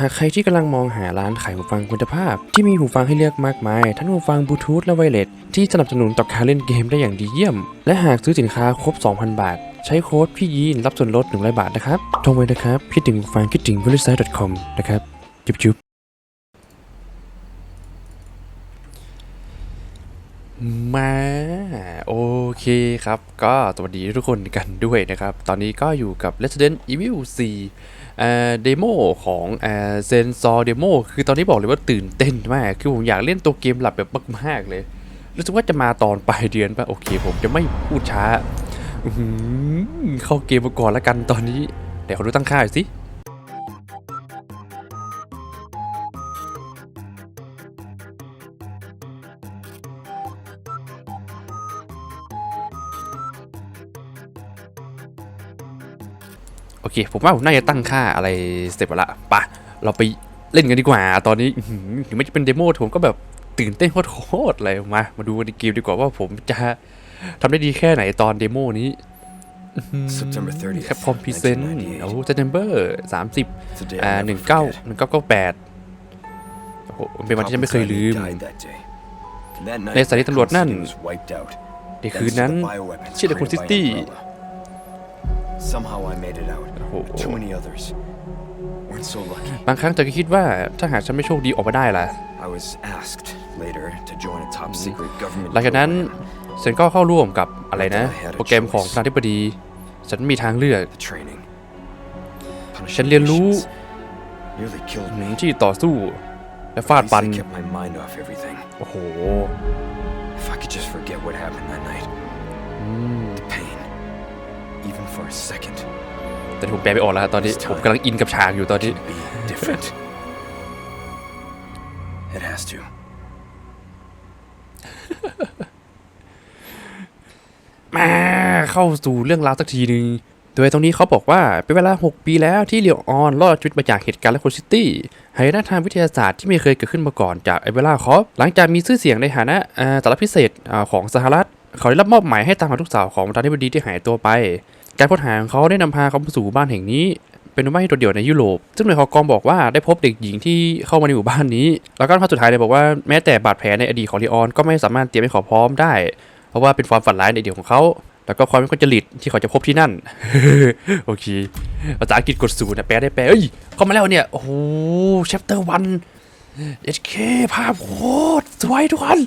หากใครที่กำลังมองหาร้านขายหูฟังคุณภาพ ที่มีหูฟังให้เลือกมากมาย ทั้งหูฟังบลูทูธและไวเลสที่สนับสนุนต่อการเล่นเกมได้อย่างดีเยี่ยม และหากซื้อสินค้าครบ 2,000 บาท ใช้โค้ดพี่ยีนรับส่วนลด100บาทนะครับโทรไว้นะครับ คิดถึงหูฟังคิดถึง v e r i s i t e c o m นะครับ จุ๊บจุ๊บมาโอเคครับ ก็สวัสดีทุกคนกันด้วยนะครับ ตอนนี้ก็อยู่กับ Resident Evil 4 เอ่อเดโมของเอ่อเซนซอร์เดโมคือตอนนี้บอกเลยว่าตื่นเต้นมาก คือผมอยากเล่นตัวเกมหลับแบบมากๆเลย รู้สึกว่าจะมาตอนปลายเดือนป่ะ โอเค ผมจะไม่พูดช้า เข้าเกมมาก่อนแล้วกันตอนนี้ เดี๋ยวเขาดูตั้งค่าสิ เค ผมว่าผมน่าจะตั้งค่าอะไรเสร็จหมดละปะเราไปเล่นกันดีกว่า ตอนนี้อื้อหือถึงไม่จะเป็นเดโมผมก็แบบตื่นเต้นโคตรๆเลยมา มาดูกันในเกมดีกว่าว่าผมจะทำได้ดีแค่ไหนตอนเดโมนี้ September 30th, แคปคอมพิเซนต์ 1998. โอ้เซปเทมเบอร์สามสิบ It's a day อ่า I'll หนึ่ง never เก้า forget. หนึ่งเก้าเก้าแปดโอ้โหมันเป็นวันที่ฉันไม่เคยลืม Died that day. And that night, ในสถานีตำรวจนั่น City was wiped out. ในคืนนั้น Thanks to the bioweapons ชื่อเดคุณซิ created by ตี้ Umbrella. Somehow I made it out. โอ้โห Too many others weren't so lucky. บางครั้งเธอก็คิดว่าถ้าหากฉันไม่โชคดีออกมาได้ล่ะ I was asked later to join a top secret government หลังจากนั้น program. ฉันก็เข้าร่วมกับอะไรนะ โปรแกรมของประธานาธิบดี ฉันมีทางเลือก The training. ฉันเรียนรู้ Punishing Nearly killed อื me. มที่ต่อสู้ และฟา At ด least ฟัน I kept my mind off everything. โอ้โห If I could just forget what happened that night. อืม The pain. Even for a second. แต่ผมแปลไม่ออกแล้วตอนนี้ผมกำลังอินกับฉากอยู่ตอนนี้ can be different. it has to. มาเข้าสู่เรื่องราวสักทีหนึ่งโดยตรงนี้เขาบอกว่าเป็นเวลา 6 ปีแล้วที่เลียวออนรอดชีวิตมาจากเหตุการณ์และคนซิตี้หายนะทางวิทยาศาสตร์ที่ไม่เคยเกิดขึ้นมาก่อนจากไอเวล่าคอฟหลังจากมีชื่อเสียงในฐานะอ่าสารพิเศษอ่าของสหรัฐ เขาได้รับมอบหมายให้ตามหาลูกสาวของประธานาธิบดีที่หายตัวไป การค้นหาของเขาได้นำพาเขามาสู่บ้านแห่งนี้ เป็นบ้านที่โดดเดี่ยวในยุโรป ซึ่งหน่วยข่าวกองบอกว่าได้พบเด็กหญิงที่เข้ามาในหมู่บ้านนี้ แล้วก็ข้อสุดท้ายเลยบอกว่าแม้แต่บาดแผลในอดีตของลีออนก็ไม่สามารถเตรียมให้เขาพร้อมได้ เพราะว่าเป็นความฝันร้ายในอดีตของเขา แล้วก็ความเป็นคนจริตที่เขาจะพบที่นั่น โอเค ภาษาอังกฤษกดศูนย์นะแปลได้แปลเอ้ย เข้ามาแล้วเนี่ย โอ้โห chapter one HK ภาพโคตรสวยทุกคน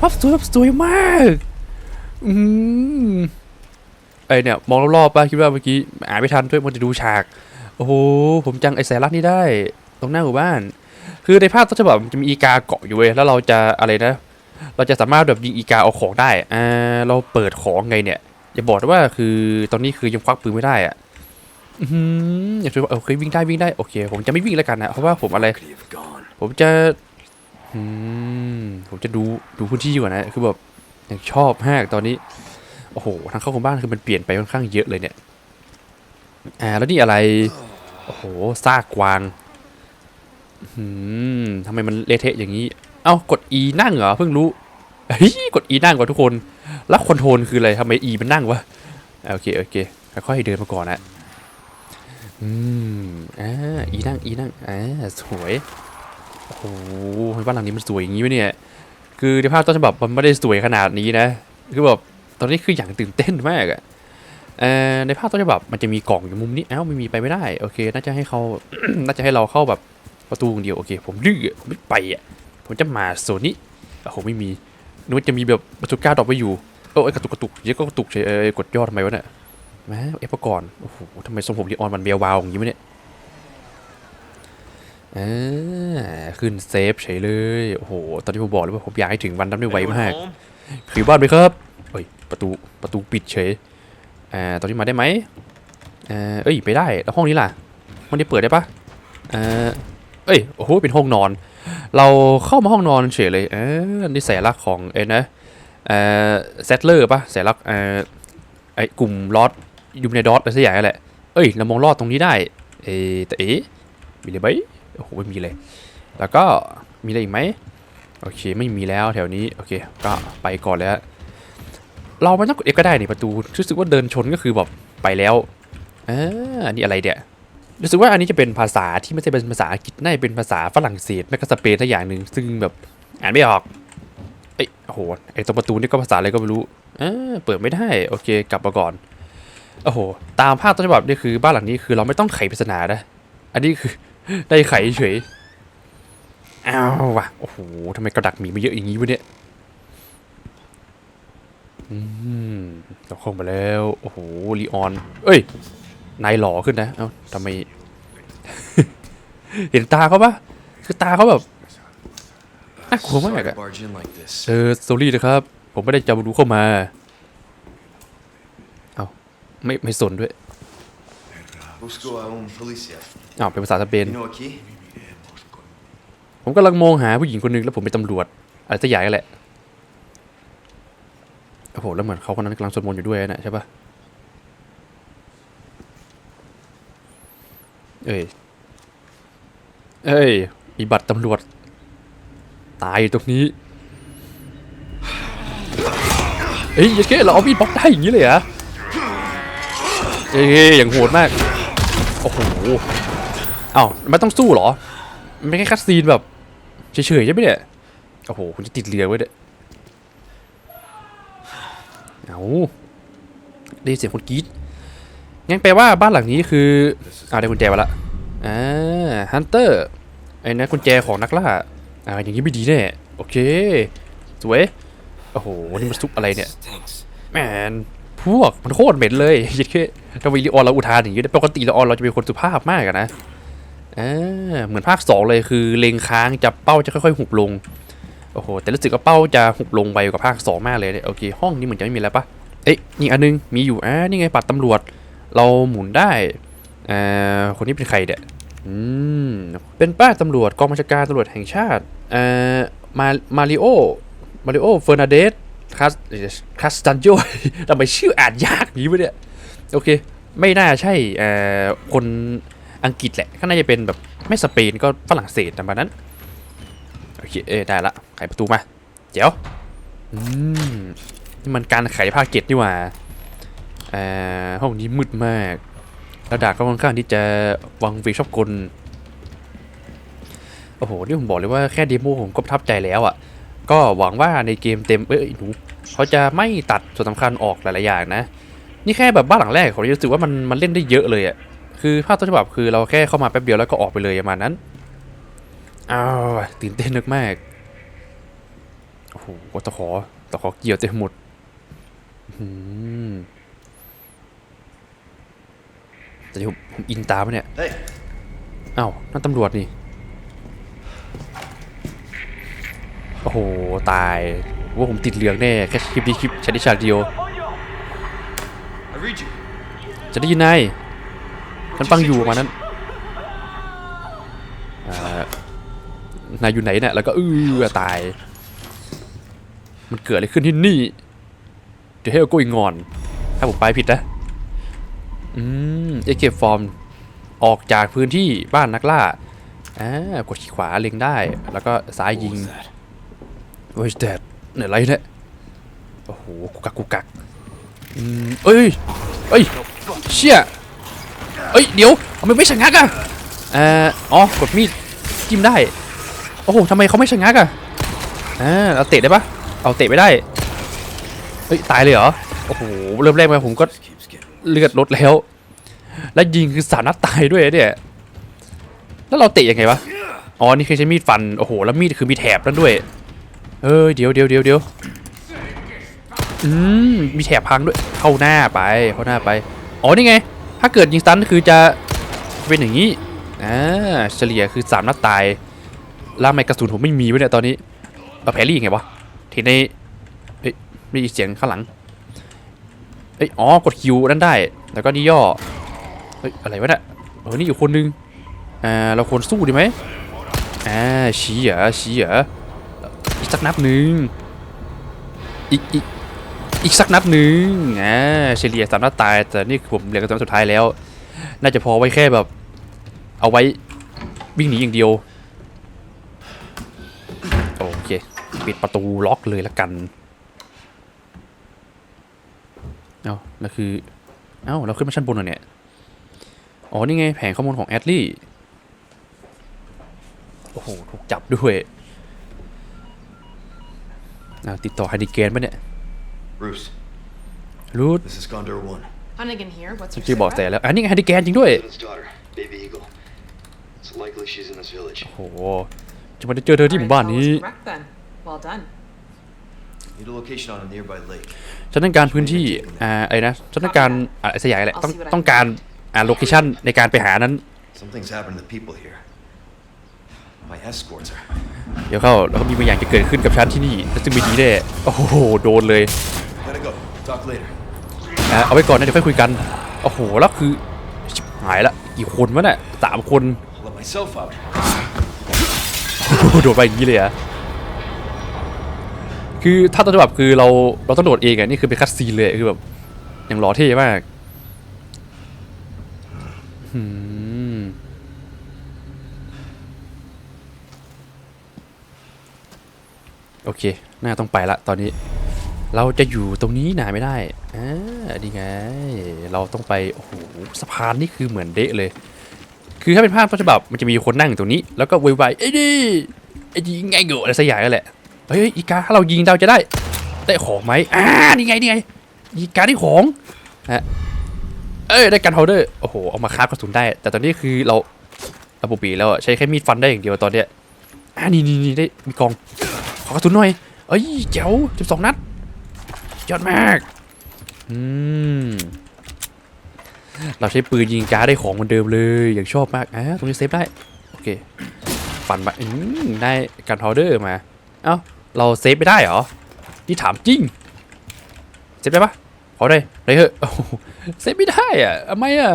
ภาพสวยแบบสวยมาก อืมไอเนี่ย มองรอบๆป่ะคิดว่าเมื่อกี้อ่านไม่ทันด้วยมันจะดูฉาก โอ้โห ผมจังไอแสนรักนี่ได้ ตรงหน้าหมู่บ้าน คือในภาพต้นฉบับมันจะมีอีกาเกาะอยู่เว้ยแล้วเราจะอะไรนะ เราจะสามารถแบบยิงอีกาเอาของได้อ่าเราเปิดของไงเนี่ย อย่าบอกนะว่าคือตอนนี้คือยังควักปืนไม่ได้อะอือหืออย่าคิดว่าเออเคยวิ่งได้วิ่งได้โอเค ผมจะไม่วิ่งแล้วกันนะเพราะว่าผมอะไร Could he have gone? ผมจะอืมผมจะดูดูพื้นที่ก่อนนะคือแบบ ยังชอบมากตอนนี้ โอ้โห ทางเข้าของบ้านคือมันเปลี่ยนไปค่อนข้างเยอะเลยเนี่ย อ่า แล้วนี่อะไร โอ้โห ซากกวางอืมทำไมมันเละเทะอย่างนี้ เอ้า กด E นั่งเหรอ เพิ่งรู้เฮ้ย กด E นั่งก่อนทุกคน แล้วคอนโทรลคืออะไรทำไม E มันนั่งวะ โอเค โอเค ค่อยๆเดินมาก่อนนะอืม อ่า E นั่ง E นั่ง อ่า สวย โอ้โหบ้านหลังนี้มันสวยอย่างนี้ไหมเนี่ย คือในภาพต้นฉบับมันไม่ได้สวยขนาดนี้นะ คือแบบตอนนี้คืออย่างตื่นเต้นมากอะเอ่อในภาพต้นฉบับมันจะมีกล่องอยู่มุมนี้เอ้าไม่มีไปไม่ได้โอเคน่าจะให้เขาน่าจะให้เราเข้าแบบประตูเดียวโอเค ผมดื้อผมไม่ไปอะผมจะมาโซนนี้โอ้โหไม่มีนึกว่าจะมีแบบประตูก้าดอกไปอยู่โอ้ยกระตุกกระตุกเยอะก็กระตุกเฉยเอ้ยกดยอดทำไมวะเนี่ยแหม่เอฟก่อนโอ้โหทำไมทรงผมลีออนมันเบลวาวอย่างนี้วะเนี่ย อ่าขึ้นเซฟเฉยเลย โอ้โห ตอนที่ผมบอกเลยว่าผมอยากให้ถึงวันนั้นได้ไว Anyone มาก home? ผิวบ้านไหมครับเอ้ย ประตู ประตูปิดเฉยอ่าตอนนี้มาได้ไหมอ่าเอ้ย ไปได้ แล้วห้องนี้ล่ะห้องนี้เปิดได้ปะอ่าเอ้ย โอ้โห เป็นห้องนอน เราเข้ามาห้องนอนเฉยเลย เออนี่สัญลักษณ์ของเอ็นะ เอ่อเซตเลอร์ปะสัญลักษณ์เอ่อไอกลุ่มลอดยูเนดอสอะไรสักอย่างนั่นแหละ เอ้ย เรามองลอดตรงนี้ได้ เอะแต่เอ๊ะมีเลยไหม โอ้โหไม่มีเลย แล้วก็มีอะไรอีกไหมโอเคไม่มีแล้วแถวนี้โอเค ก็ไปก่อนแล้ว เราไม่ต้องกด F ก็ได้นี่ประตูรู้สึกว่าเดินชนก็คือแบบไปแล้วอ่านี่อะไรเดี๋ยรู้สึกว่าอันนี้จะเป็นภาษาที่ไม่ใช่เป็นภาษาอังกฤษน่าจะเป็นภาษาฝรั่งเศสไม่ก็สเปนทักอย่างหนึ่งซึ่งแบบอ่านไม่ออกเอ้ยโอ้โหไอ้ตรงประตูนี่ก็ภาษาอะไรก็ไม่รู้เออเปิดไม่ได้โอเค กลับมาก่อนโอ้โห ตามภาพต้นฉบับนี่คือบ้านหลังนี้คือเราไม่ต้องไขปริศนานะอันนี้คือ ได้ไขเฉยอ้าวว่ะโอ้โหทำไมกระดักหมีมาเยอะอย่างนี้วะเนี่ยอืมเราเข้ามาแล้ว โอ้โหลีออน เอ้ย นายหล่อขึ้นนะ เอ้าทำไม เห็นตาเขาปะคือตาเขาแบบน่ากลัวมาก Sorry อะ to barge in like this. เออสตอรี่นะครับ ผมไม่ได้จะมาดูเข้ามา เอาไม่ไม่สนด้วย Busco a un policía. อ้าวเป็นภาษาสเปน ¿Vino aquí? ผมกำลังมองหาผู้หญิงคนหนึงแล้วผมเป็นตำรวจอะไรสักอย่างนั่นแหละโอ้โหแล้วเหมือนเขาคนนั้นกำลังสวดมนต์อยู่ด้วยนะใช่ปะเอ้ยเอ้ยมีบัตรตำรวจ ตายอยู่ตรงนี้เอ้ยยัเก้เราเอามีดบล็อกได้อย่างนี้เลยเหรอเอ้ยอย่างโหดมากโอ้โหเอ้าไม่ต้องสู้เหรอมันไม่แค่คัดซีนแบบเฉยๆใช่ไหมเนี่ยโอ้โหคุณจะติดเรือไว้เนี่ยเอาได้เสียงคนกรี๊ดงั้นแปลว่าบ้านหลังนี้คืออ่าได้กุญแจมาละอ่าฮันเตอร์ไอ้นะกุญแจของนักล่าอ่าอย่างนี้ไม่ดีแน่โอเคสวยโอ้โหนี่มันซุปอะไรเนี่ยแมน พวกมันโคตรเหม็นเลยยัดแค่ทำไมลีออนเราอุทานอย่างนี้ปกติลีออนเราจะเป็นคนสุภาพมากอะนะอ่าเหมือนภาคสองเลยคือเลงค้างจะเป้าจะค่อยๆหุบลงโอ้โหแต่รู้สึกว่าเป้าจะหุบลงไวกว่าภาคสองมากเลยเนี่ยโอเคห้องนี้เหมือนจะไม่มีแล้วปะเอ๊ะนี่อันนึงมีอยู่อ่านี่ไงปัดตำรวจ เราหมุนได้อ่าคนนี้เป็นใครเนี่ยอืมเป็นป้าตำรวจกองบัญชาการตำรวจแห่งชาติอ่ามามาริโอมาริโอเฟอร์นาเดส คัสคัสตันโยทำไมชื่ออ่านยากนี้วะเนี่ย โอเค ไม่น่าใช่คนอังกฤษแหละก็น่าจะเป็นแบบไม่สเปนก็ฝรั่งเศสประมาณนั้น โอเค เออได้ละ ไขประตูมาเจ๋วอืม นี่มันการไขภาคเกตนี่ว่าเออห้องนี้มืดมากแล้วดาบก็ค่อนข้างที่จะวังเวชอบกล โอ้โห นี่ผมบอกเลยว่าแค่เดโมผมก็ประทับใจแล้วอะ ก็หวังว่าในเกมเต็มเอ้ยหนูเขาจะไม่ตัดส่วนสำคัญออกหลายๆอย่างนะ นี่แค่แบบบ้านหลังแรกผมรู้สึกว่ามันมันเล่นได้เยอะเลยอะ่ะคือภาพต้นฉบับคือเราแค่เข้ามาแป๊บเดียวแล้วก็ออกไปเลยประมาณนั้นอ้าวตื่นเต้นมากๆโอ้โหตะขอตะขอเกี่ยวเต็มหมดอื้อหือแต่เดี๋ยวผมผมอินตามปะเนี่ย Hey, อ้าวนั่นตำรวจนี่ โอ้โห ตายว่าผมติดเหลืองแน่แค่คลิปนี้คลิปฉันได้ฉากเดียว จะได้ยินนายฉันฟังอยู่ประมาณนั้นนายอยู่ไหนเนี่ยแล้วก็อื้อตาย มันเกิดอะไรขึ้นที่นี่ เดี๋ยวให้เอาโกอีกงอน ถ้าผมไปผิดนะ อืมเอเก็บฟอร์ม ออกจากพื้นที่บ้านนักล่า อ่ากดขีขวาเล็งได้ แล้วก็ซ้ายยิง โอ้ยแดดเนี่ยไรเนี่ยโอ้โหกุกกักกุกกักอืมเอ้ยเอ้ยเชี่ยเอ้ยเดี๋ยวทำไมไม่ชะงักอะเอ่ออ๋อกดมีดจิ้มได้โอ้โหทำไมเขาไม่ชะงักอะอ่าเอาเตะได้ปะเอาเตะไม่ได้เฮ้ยตายเลยเหรอโอ้โหเริ่มแรกมาผมก็เลือดลดแล้ว แล้วยิงคือสานัดตายด้วยเนี่ยแล้วเราเตะยังไงวะอ๋อนี่คือใช้มีดฟันโอ้โหแล้วมีดคือมีแถบนั่นด้วย เออเดี๋ยวเดี๋ยวเดี๋ยวเดี๋ยวอืมมีแถบพังด้วยเข้าหน้าไปเข้าหน้าไปอ๋อนี่ไง ถ้าเกิดยิงสตันคือจะเป็นอย่างนี้อ่าเฉลี่ยคือสามนัดตายล้วทำไม่กระสุนผมไม่มีไวะเนี่ยตอนนี้เราแพรี่ยังไงวะทีในเฮ้ยได้ยินเสียงข้างหลังเอ้ยอ๋อกดคิวนั่นได้ แล้วก็นี่ย่อเฮ้ยอะไรวะเนี่ยเออนี่อยู่คนนึงอ่าเราควรสู้ดีไหมอ่าชี้เหรอชี้เหรอ อีกสักนัดหนึ่งอีกอีกอีกสักนัดหนึ่งอ่าเฉลี่ยสามนัดตาย แต่นี่ผมเหลือกระสุนสุดท้ายแล้ว น่าจะพอไว้แค่แบบ เอาไว้วิ่งหนีอย่างเดียวโอเคปิดประตูล็อกเลยละกันเอ้าแล้วคือเอ้าเราขึ้นมาชั้นบนเหรอเนี่ยอ๋อนี่ไงแผงข้อมูลของแอดลี่โอ้โหถูกจับด้วย ติดต่อไฮดิเกนปะเนี่ย Bruce, รูท this is Gondor 1. Hunnigan here. What's your ชื่อบอกแต่ cigarette? แล้วอันนี้ไงไฮดิแกนจริงด้วย Lieutenant's daughter, Baby Eagle. It's likely she's in this village. โอ้โหจะมาได้เจอเธอที่หมู่บ้าน Alright, นี้ well, it's correct then. Well done. Need a location on a nearby lake. ฉันต้องการพื้นที่อ่าอะไรนะฉันต้องการอ่าไอ้สยายแหละต้องต้องการอ่าโลเคชั่นในการไปหานั้น Something's happened to the people here. My escorts are. เดี๋ยวเข้าแล้วก็มีบางอย่างจะเกิดขึ้นกับฉันที่นี่แล้วซึ่งไม่ดีแน่โอ้โหโดนเลย Gotta go. Talk later. อะเอาไว้ก่อนนะเดี๋ยวค่อยคุยกันโอ้โหแล้วคือชิบหายละกี่คนวะเนี่ยสามคน I'll let myself out. โดดไปอย่างนี้เลยเหรอะคือถ้าต้นฉบับคือเราเราต้องโดดเองอะนี่คือเป็นคัดซีนเลยคือแบบอย่างหล่อเท่มากหืม โอเคน่าต้องไปละตอนนี้ เราจะอยู่ตรงนี้นานไม่ได้อ่านี่ไง เราต้องไป โอ้โห สะพานนี่คือเหมือนเดะเลย คือถ้าเป็นภาพต้นฉบับมันจะมีคนนั่งอยู่ตรงนี้ แล้วก็วยวายไอ้นี่ไอ้ยิงไงเงอะอะไรสักอย่างนั่นแหละ เฮ้ย อีกาถ้าเรายิงเราจะได้ ได้ของไหมอ่านี่ไงนี่ไง อีกาได้ของฮะเอ้ย ได้กันโฮเดอร์ โอ้โห เอามาคาบกระสุนได้ แต่ตอนนี้คือเราระบบปีแล้วอะใช้แค่มีดฟันได้อย่างเดียวตอนเนี้ยอ่านี่นี่นี่ได้มีกอง ขอกระสุนหน่อย เอ้ยเจ๋วสิบสองนัดยอดมากอืมเราใช้ปืนยิงการได้ของเหมือนเดิมเลยอย่างชอบมากอะตรงนี้เซฟได้ โอเคฟันไปอืมได้การพาวเดอร์มา เอ้า เราเซฟไม่ได้เหรอนี่ถามจริง เซฟได้ปะขอได้ได้เหอะโอ้โหเซฟไม่ได้อะทำไมอะ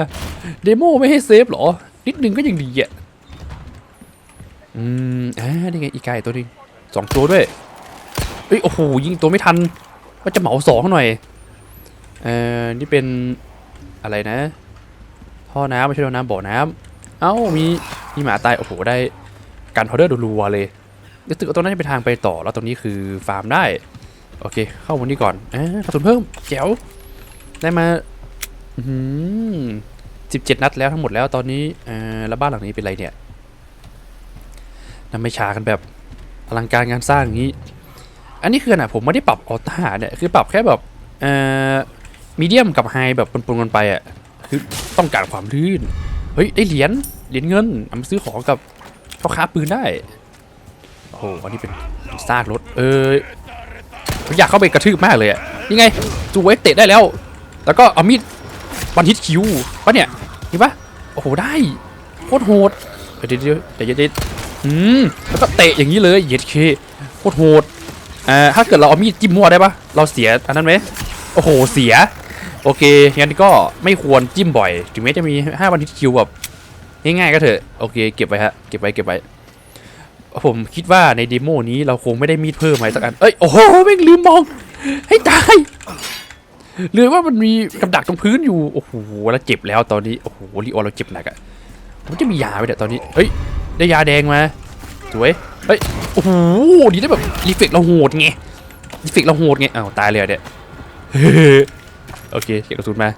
เดโมไม่ให้เซฟเหรอ นิดนึงก็ยังดีอะ อืมอ่านี่ไงอีกไก่ตัวนึง สองตัวด้วยเฮ้ยโอ้โหยิงตัวไม่ทันก็จะเหมาสองหน่อยเอ่อนี่เป็นอะไรนะท่อน้ำไม่ใช่ท่อน้ำบ่อน้ำเอ้ามีมีหมาตายโอ้โหได้การพาวเดอร์รัวเลยรู้สึกว่าตรงนั้นจะเป็นทางไปต่อแล้วตรงนี้คือฟาร์มได้โอเค เข้าวันนี้ก่อนอ่ากระสุนเพิ่มแจ๋วได้มาสิบเจ็ดนัดแล้วทั้งหมดแล้วตอนนี้เอ่อแล้วบ้านหลังนี้เป็นไรเนี่ยนำไม่ชากันแบบ ลังการงานสร้างอย่างนี้ อันนี้คือขนาดผมไม่ได้ปรับออต้าเนี่ยคือปรับแค่แบบเอ่อมีเดียมกับไฮแบบปนๆกันไปอะคือต้องการความลื่น เฮ้ย ได้เหรียญเหรียญเงินเอามาซื้อของกับพ่อค้าปืนได้โอ้โหอันนี้เป็นซากรถเออผมอยากเข้าไปกระทืบมากเลยอะนี่ไงจูเวฟเตะได้แล้ว แล้วก็เอามีดวันฮิตคิวปะเนี่ยนี่ปะโอ้โหได้โคตรโหดเดี๋ยวเดี๋ยวเดี๋ยว อืมแล้วก็เตะอย่างนี้เลยเย็ดเคโคตรโหดอ่าถ้าเกิดเราเอามีดจิ้มมั่วได้ปะเราเสียอันนั้นไหมโอ้โหเสีย โอเคงั้นก็ไม่ควรจิ้มบ่อย ถึงแม้จะมี5วันที่คิวแบบง่ายๆก็เถอะโอเคเก็บไว้ฮะเก็บไว้เก็บไว้ผมคิดว่าในเดโมนี้เราคงไม่ได้มีดเพิ่มอะไรสักอันเอ้ยโอ้โหแม่งลืมมอง ให้ตายหรือว่ามันมีกับดักตรงพื้นอยู่โอ้โหแล้วเจ็บแล้วตอนนี้โอ้โหลีโอเราเจ็บหนักอะมันจะมียาไปเนี่ยตอนนี้เฮ้ย ได้ยาแดงมาสวยเฮ้ยโอ้โหดีได้แบบรีเฟกเราโหดไงรีเฟกเราโหดไงอ้าวตายเลยเหรอเนี่ยโอเคเก็บกระสุนมา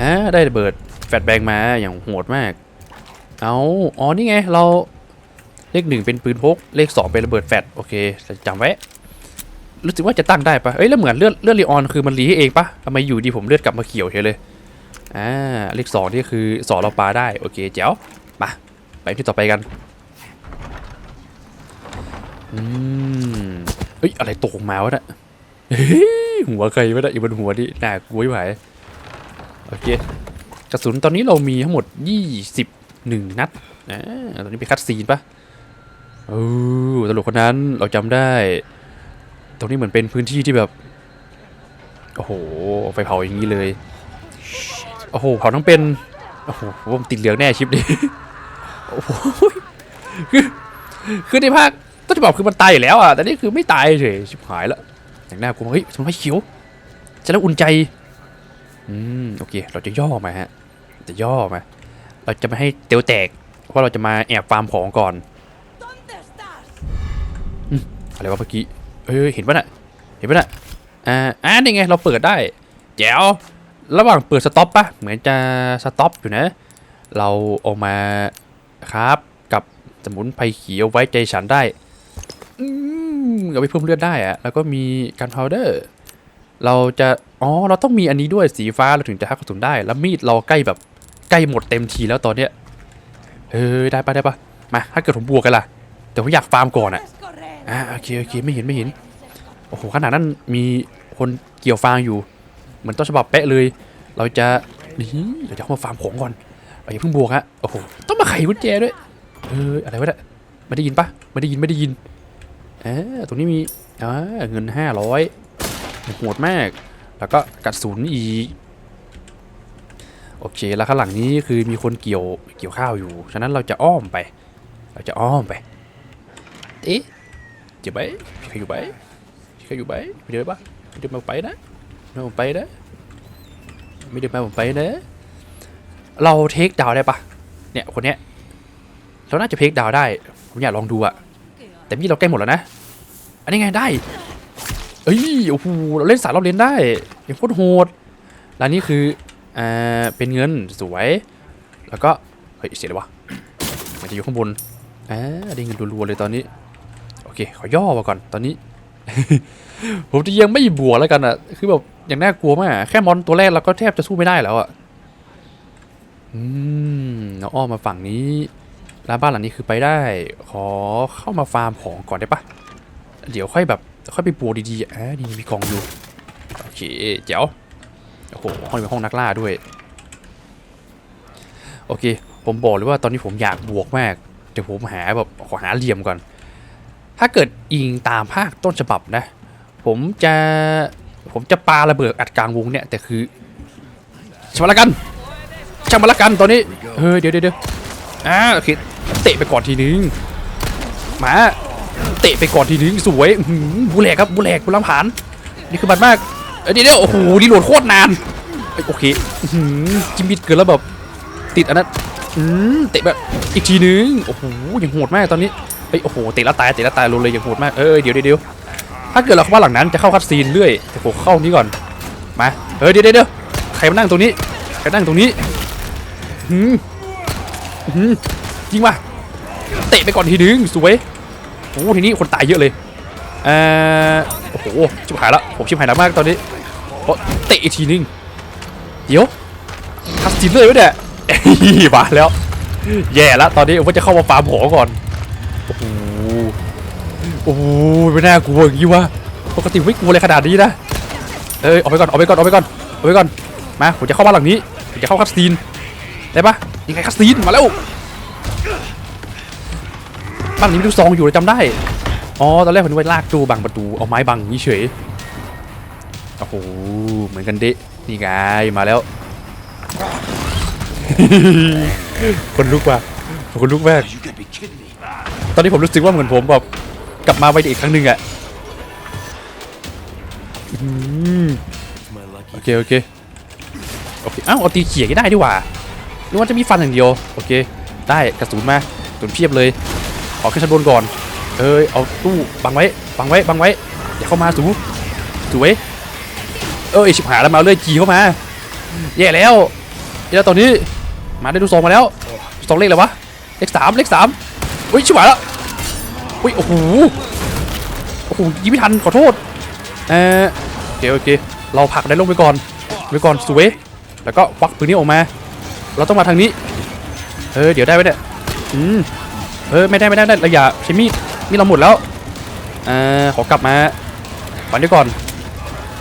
อ่าได้ระเบิดแฟลชแบงมาอย่างโหดมาก เอาอ๋อนี่ไงเราเลขหนึ่งเป็นปืนพกเลขสองเป็นระเบิดแฟลชโอเคจำไว้รู้สึกว่าจะตั้งได้ปะเอ้ยแล้วเหมือนเลือดเลือดรีออนคือมันรีให้เองปะทำไมอยู่ดีผมเลือดกลับมาเขียวเฉยเลย อ่าเลขสองนี่คือสอเราปลาได้ โอเคเจ๋ว ไปที่ต่อไปกัน อืมเอ้ย อะไรตกมาวะเนี่ยหัวใครวะเนี่ยอยู่บนหัวนี่น่ากวไม่ไหวโอเค กระสุนตอนนี้เรามีทั้งหมด 21 นัดอ่าตอนนี้เป็นคัดซีนปะโอ้ตลกคนนั้นเราจำได้ ตรงนี้เหมือนเป็นพื้นที่ที่แบบ โอ้โห ไฟเผาอย่างนี้เลย โอ้โห เผาทั้งเป็น โอ้โหผมติดเหลืองแน่ชิปนี้ โอ้โหคือคือในภาคต้นฉบับคือมันตายอยู่แล้วอะแต่นี่คือไม่ตายเฉยชิบหายแล้วอย่างน่ากลัวเฮ้ยสมุนไพรเขียวจะแล้วอุ่นใจอืมโอเค เราจะย่อมาฮะจะย่อมาเราจะไม่ให้เตียวแตกเพราะเราจะมาแอบฟาร์มของก่อนอะไรวะเมื่อกี้เอ้ยเห็นปะน่ะเห็นปะน่ะอ่าอ่านี่ไงเราเปิดได้แจ๋วระหว่างเปิดสต็อปปะเหมือนจะสต็อปอยู่นะ เราออกมา ครับ กับสมุนไพรเขียวไว้ใจฉันได้อืมเอาไปเพิ่มเลือดได้อะแล้วก็มีการพาวเดอร์เราจะอ๋อเราต้องมีอันนี้ด้วยสีฟ้าเราถึงจะฮักกระสุนได้ แล้วมีดเราใกล้แบบใกล้หมดเต็มทีแล้วตอนเนี้ยเฮ้ยได้ปะได้ปะมาถ้าเกิดผมบวกกันล่ะ แต่ผมอยากฟาร์มก่อนอะอ่าโอเคโอเคไม่เห็นไม่เห็นโอ้โหขนาดนั้นมีคนเกี่ยวฟางอยู่เหมือนต้นฉบับเป๊ะเลย เราจะนี่เราจะเข้ามาฟาร์มของก่อน อย่าเพิ่งบวกฮะโอ้โหต้องมาไขกุญแจด้วยเอออะไรวะเนี่ยไม่ได้ยินปะไม่ได้ยินไม่ได้ยินเออตรงนี้มีอ่าเงินห้าร้อยโหดมาก แล้วก็กระสุนอีกโอเคแล้วข้างหลังนี้คือมีคนเกี่ยวเกี่ยวข้าวอยู่ ฉะนั้นเราจะอ้อมไป เราจะอ้อมไปเอ๊ะเจ็บไหมใครอยู่ไหมใครอยู่ไหมไม่เดินปะไม่เดินมาไปนะไม่เดินมไปนะ ไม่เดินมาผมไปนะ เราเทคดาวได้ปะเนี่ยคนเนี้ยเราน่าจะเทคดาวได้ผมอยากลองดูอะแต่พี่เราใกล้หมดแล้วนะ อันนี้ไงได้เอ้ยโอ้โหเราเล่นสายเราเล่นได้ยังโคตรโหดร้านนี้คืออ่าเป็นเงินสวย แล้วก็เฮ้ยเสียเลยวะมันจะอยู่ข้างบนอ่าได้เงินรัวๆเลยตอนนี้โอเคขอย่อมาก่อนตอนนี้ผมจะยังไม่บวกแล้วกันอะคือแบบอย่างน่ากลัวมากแค่มอนตัวแรกเราก็แทบจะสู้ไม่ได้แล้วอะ อืมเราอ้อมมาฝั่งนี้ร้านบ้านหลังนี้คือไปได้ ขอเข้ามาฟาร์มของก่อนได้ปะเดี๋ยวค่อยแบบค่อยไปปูดีๆอะนี่มีกองอยู่ โอเค เจ๋วโอ้โหห้องเป็นห้องนักล่าด้วย โอเค ผมบอกเลยว่าตอนนี้ผมอยากบวกมาก เดี๋ยวผมหาแบบขอหาเหลี่ยมก่อน ถ้าเกิดอิงตามภาคต้นฉบับนะ ผมจะผมจะปาระเบิดอัดกลางวงเนี่ย แต่คือช่างมาละกัน ช่างมาละกันตอนนี้เฮ้ยเดี๋ยวเดี๋ยวเอ่าโอเคเตะไปก่อนทีนึงมาเตะไปก่อนทีนึงสวยหือบูแหลกครับบูแหลกบูลำผานนี่คือบัตรมากเอ้ยเดี๋ยวเดี๋ยวโอ้โหดีโหลดโคตรนานโอเคหือจิมบิดเกินแล้วแบบติดอันนั้นอืมเตะแบบอีกทีนึงโอ้โหย่างโหดมากตอนนี้เอ้ยโอ้โหเตะแล้วตายเตะแล้วตายลงเลยย่างโหดมากเอ้ยเดี๋ยวเดี๋ยวถ้าเกิดเราเข้าบ้านหลังนั้นจะเข้าคัดซีนเรื่อยแต่ผมเข้านี้ก่อนมาเฮ้ยเดี๋ยวเดี๋ยวเดี๋ยวใครมานั่งตรงนี้ใครนั่งตรงนี้ หืมหืมจริงป่ะเตะไปก่อนทีนึงสวยโอ้ทีนี้คนตายเยอะเลยเออโอ้โหชิบหายละผมชิบหายหนักมากตอนนี้เตะอีกทีนึงเดี๋ยวคัสตินเลยวะเนี่ยเอ้ยมาแล้ว แย่แล้วตอนนี้ผมว่าจะเข้ามาฟาร์มหอก่อนโอ้โหโอ้โหไม่น่ากลัวอย่างนี้วะปกติไม่กลัวเลยขนาดนี้นะเอ้ยออกไปก่อนออกไปก่อนออกไปก่อนออกไปก่อนมาผมจะเข้าบ้านหลังนี้ผมจะเข้าคัสติน ได้ปะยังไงคัสตินมาแล้วบ้านนี้มีลูกซองอยู่เลยจำได้ อ๋อ ตอนแรกผมนึกว่าลากตู้บังประตู เอาไม้บังนี่เฉย โอ้โห เหมือนกันเดะนี่ไง มาแล้ว คนลุกว่ะคนลุกมากตอนนี้ผมรู้สึกว่าเหมือนผมแบบกลับมาวัยเด็กอีกครั้งหนึ่งอะโอเค โอเค โอเค อ้าวเอาตีเขี่ยก็ได้ดีกว่า นึกว่าจะมีฟันอย่างเดียวโอเค ได้กระสุนมากระสุนเพียบเลยขอขึ้นชั้นบนก่อนเอ้ยเอาตู้บังไว้บังไว้บังไว้อย่าเข้ามาสูสวยเอ้ยชิบหายแล้วมาเอาเลื่อยจีเข้ามาแย่แล้วแล้วตอนนี้มาได้ดูซองมาแล้วซองเลขอะไรวะเลขสามเลขสามอุ้ยชิบหายแล้วอุ้ยโอ้โหโอ้โหยิงไม่ทันขอโทษเออโอเคโอเคเราผลักได้ลงไปก่อนไปก่อนสวยแล้วก็ควักปืนนี้ออกมา เราต้องมาทางนี้เออเดี๋ยวได้ไหมเนี่ยอืมเออไม่ได้ไม่ได้ไม่ได้เราอย่าใช้มีดมีดเราหมดแล้วเอ่อขอกลับมาฝันดี๋ยก่อน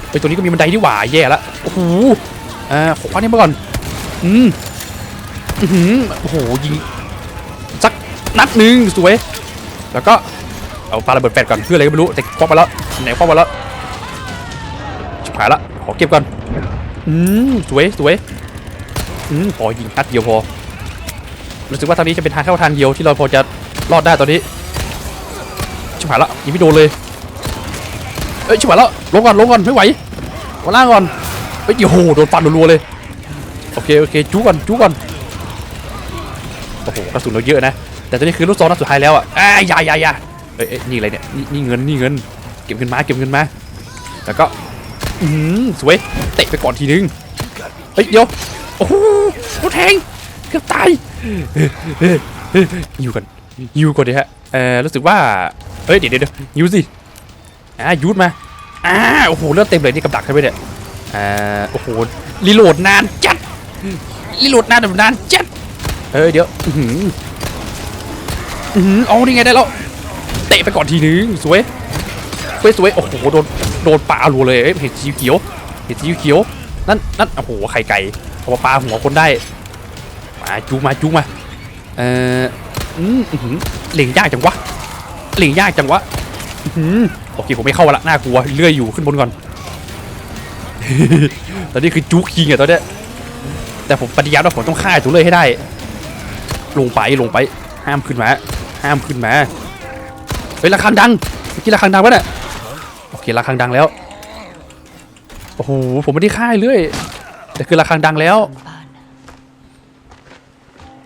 เฮ้ยตัวนี้ก็มีบันไดที่หว่าแย่ละโอ้โหเอ่อขอคว้านี่มาก่อนอืมอือหือโอ้โหยิงสักนัดหนึ่งสวย แล้วก็เอาปาระเบิดแฟดก่อนเพื่ออะไรก็ไม่รู้แต่ควักไปแล้วไหนควักไปแล้วชิบหายละขอเก็บก่อนอืมสวยสวย อืมพอยิงนัดเดียวพอ รู้สึกว่าทางนี้จะเป็นทางเข้าทางเดียวที่เราพอจะรอดได้ตอนนี้ชิบหายละยิงไม่โดนเลย เอ้ยชิบหายล้วลงก่อนลงก่อนไม่ไหวมาล่างก่อนเอ้ยโอ้โหโดนฟันรัวๆเลย โอเคโอเคจู้ก่อนจู้ก่อนโอ้โหกระสุนเราเยอะนะ แต่ตอนนี้คือลูกซองนัดสุดท้ายแล้วอะอ้ายยายายาเอ้ยนี่อะไรเนี่ยนี่นี่เงินนี่เงิน เก็บเงินมาเก็บเงินมาแล้วก็อืมสวยเตะไปก่อนทีนึงเฮ้ยเดี๋ยว โอ้โหรถแทงเกือบตายยิวกันยิวก่อนดิฮะเออรู้สึกว่าเฮ้ยเดี๋ยวเดี๋ยวเดี๋ยวยิวสิอ่ายูดมาอ่าโอ้โหเลือดเต็มเลยนี่กับดักใช่ไหมเนี่ยอ่าโอ้โหรีโหลดนานจัดรีโหลดนานแบบนานจัดเฮ้ยเดี๋ยวอือหืออือหือเอานี่ไงได้แล้วเตะไปก่อนทีนึงสวยสวยสวยโอ้โหโดนโดนปลารัวเลยเอ้ยเห็ดสีเขียวเห็ดสีเขียวนั่นนั่นโอ้โหไข่ไก่ เอาปลาหัวคนได้ มาจูมาจูมา เอออืมหือเหล่งยากจังวะเหล่งยากจังวะหือโอเคผมไม่เข้าละน่ากลัวเลื่อยอยู่ขึ้นบนก่อน ตอนนี้คือจุกคิงอะตอนเนี้ยแต่ผมปฏิญาณว่าผมต้องฆ่าจุเลยให้ได้ ลงไปลงไป ห้ามขึ้นมา ห้ามขึ้นมา เฮ้ยระฆังดังเมื่อกี้ระฆังดังวะเนี่ยโอเคระฆังดังแล้วโอ้โหผมไม่ได้ค่าเลย แต่คือระฆังดังแล้ว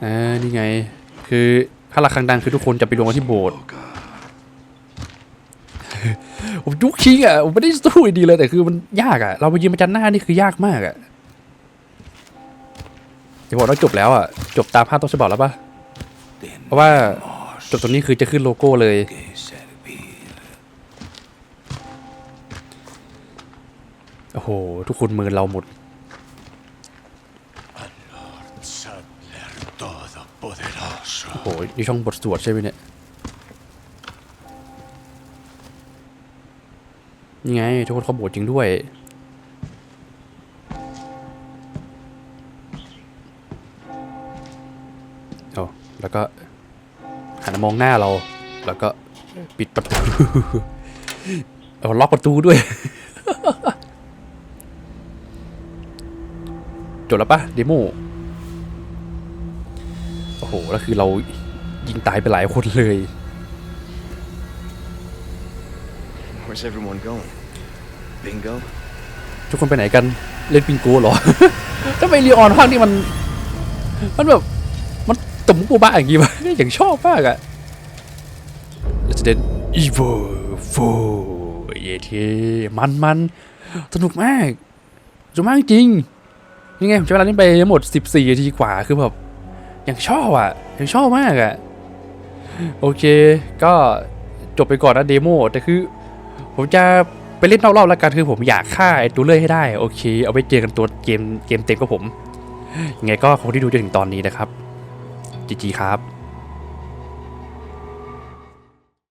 อ่านี่ไง คือถ้าระฆังดังคือทุกคนจะไปรวมกันที่โบสถ์ผมยุกคิงอะผมไม่ได้สู้ดีเลยแต่คือมันยากอะ เราไปยืนประจันหน้านี่คือยากมากอะเดี๋ยวบอกว่าจบแล้วอะ จบตามภาพต้นฉบับแล้วปะเพราะว่าจบตรงนี้คือจะขึ้นโลโก้เลย โอ้โห ทุกคนมือเราหมด โอ้โหนี่ช่องบทสวดใช่ไหมเนี่ยนี่ไง ทุกคนเขาบวชจริงด้วย โอ้แล้วก็หันมองหน้าเรา แล้วก็ปิดประตูเอาล็อกประตูด้วย จบแล้วปะเดโมโอ้โหแล้วคือเรายิงตายไปหลายคนเลย Where's everyone going? Bingo? ทุกคนไปไหนกันเล่นปิงโกเหรอทำไมลีออนภาคนี้มัน มันแบบ มันตะมุปูบ้าอย่างงี้วะอย่างชอบมากอะ Resident Evil 4เยเทมันมันสนุกมากสนุกมากจริง ยังไงผมใช้เวลาเล่นไปทั้งหมด 14นาทีกว่า คือแบบอ ย่างชอบอะยังชอบมากอะ โอเค ก็จบไปก่อนนะเดโมแต่คือ ผมจะไปเล่นนอกรอบแล้วกันคือผมอยากฆ่าไอ้ตัวเลื่อยให้ได้ โอเค เอาไปเจอกันตัวเกมเกมเต็มกับผมยังไงก็ขอบคุณที่ดูจนถึงตอนนี้นะครับจีจีครับ